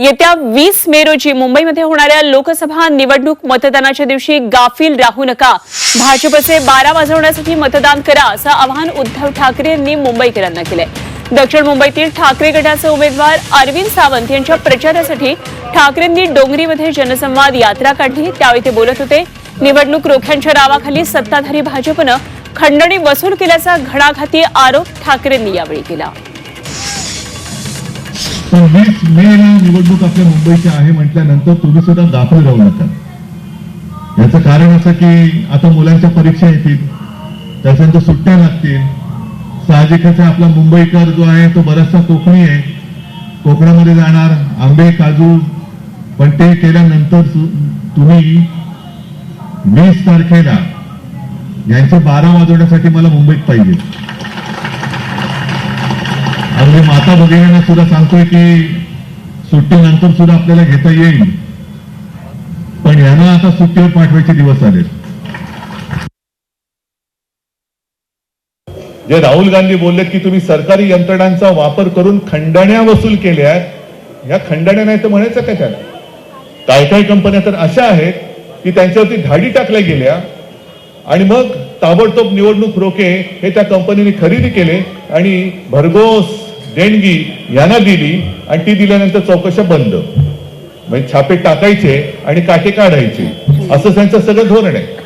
येत्या वीस मे रोजी मुंबईमध्ये होणाऱ्या लोकसभा निवडणूक मतदानाच्या दिवशी गाफील राहू नका. भाजपचे बारा वाजवण्यासाठी मतदान करा असं आवाहन उद्धव ठाकरे यांनी मुंबईकरांना केलंय. दक्षिण मुंबईतील ठाकरे गटाचे उमेदवार अरविंद सावंत यांच्या प्रचारासाठी ठाकरेंनी डोंगरीमध्ये जनसंवाद यात्रा काढली. त्यावेळी ते बोलत होते निवडणूक रोख्यांच्या नावाखाली सत्ताधारी भाजपनं खंडणी वसूल केल्याचा घणाघाती आरोप ठाकरेंनी यावेळी केला. पण वीस मे ला निवडणूक आपल्या मुंबईची आहे म्हटल्यानंतर तुम्ही सुद्धा दाखल राहू नका. याचं कारण असं की आता मुलांच्या परीक्षा येतील त्याच्यानंतर सुट्ट्या लागतील. साहजिकच आपला मुंबईकर जो आहे तो बराचसा कोकणी आहे. कोकणामध्ये जाणार आंबे काजू पण ते केल्यानंतर तुम्ही वीस तारखेला यांचे बारा वाजवण्यासाठी मला मुंबईत पाहिजे. अगदी माता भगिनींना सुद्धा सांगतोय की सुट्टीनंतर सुद्धा आपल्याला घेता येईल. पण यांना आता सुट्टीवर पाठवायचे दिवस आले जे राहुल गांधी बोललेत की तुम्ही सरकारी यंत्रणांचा वापर करून खंडण्या वसूल केल्या ह्या खंडण्या नाही तर म्हणायचं काय त्याला? काय काय कंपन्या तर अशा आहेत की त्यांच्यावरती धाडी टाकल्या गेल्या आणि मग ताबडतोब निवडणूक रोखे हे त्या कंपनीने खरेदी केले आणि भरघोस देणगी यांना दिली आणि ती दिल्यानंतर चौकशा बंद. म्हणजे छापे टाकायचे आणि काटे काढायचे. असं त्यांचं सगळं धोरण आहे.